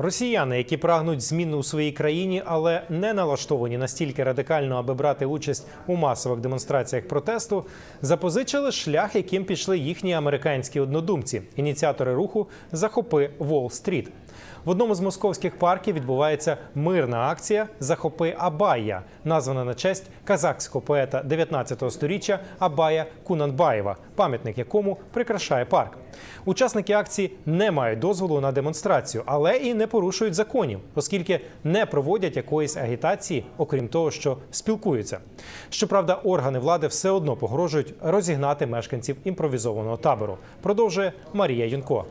Росіяни, які прагнуть змін у своїй країні, але не налаштовані настільки радикально, аби брати участь у масових демонстраціях протесту, запозичили шлях, яким пішли їхні американські однодумці, ініціатори руху Захопи Уолл-стріт. В одному з московських парків відбувається мирна акція Захопи Абая, названа на честь казахського поета 19 століття Абая Кунанбаєва, пам'ятник якому прикрашає парк. Учасники акції не мають дозволу на демонстрацію, але і не порушують законів, оскільки не проводять якоїсь агітації, окрім того, що спілкуються. Щоправда, органи влади все одно погрожують розігнати мешканців імпровізованого табору. Продовжує Марія Юнко.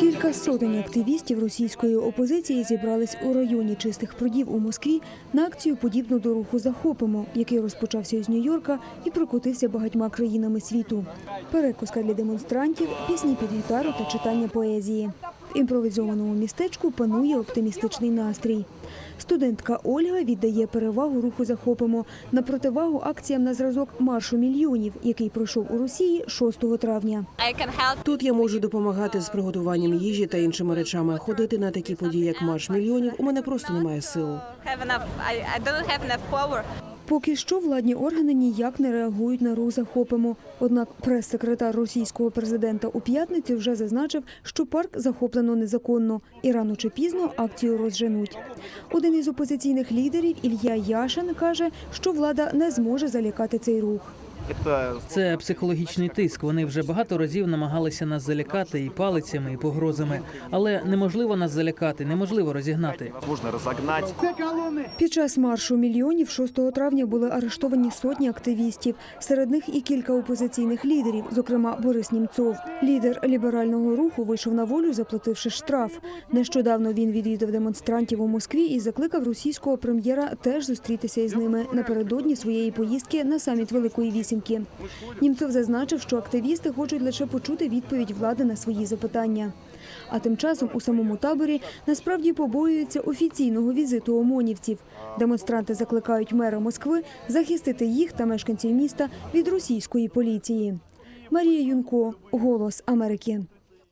Кілька сотень активістів російської опозиції зібрались у районі чистих прудів у Москві на акцію подібну до руху Захопимо, який розпочався із Нью-Йорка і прокотився багатьма країнами світу. Перекуска для демонстрантів, пісні під гітару та читання поезії. В імпровізованому містечку панує оптимістичний настрій. Студентка Ольга віддає перевагу руху Захопимо на противагу акціям на зразок маршу мільйонів, який пройшов у Росії 6 травня. Тут я можу допомагати з приготуванням їжі та іншими речами. Ходити на такі події, як марш мільйонів, у мене просто немає сил. Поки що владні органи ніяк не реагують на рух захопимо. Однак прес-секретар російського президента у п'ятницю вже зазначив, що парк захоплено незаконно і рано чи пізно акцію розженуть. Один із опозиційних лідерів Ілья Яшин каже, що влада не зможе залякати цей рух. Це психологічний тиск. Вони вже багато разів намагалися нас залякати і палицями, і погрозами. Але неможливо нас залякати, неможливо розігнати. Можно разогнать. Під час маршу мільйонів 6 травня були арештовані сотні активістів. Серед них і кілька опозиційних лідерів, зокрема Борис Німцов. Лідер ліберального руху вийшов на волю, заплативши штраф. Нещодавно він відвідав демонстрантів у Москві і закликав російського прем'єра теж зустрітися із ними напередодні своєї поїздки на саміт Великої Вісімки. Німцов зазначив, що активісти хочуть лише почути відповідь влади на свої запитання. А тим часом у самому таборі насправді побоюються офіційного візиту омонівців. Демонстранти закликають мера Москви захистити їх та мешканців міста від російської поліції. Марія Юнко, Голос Америки.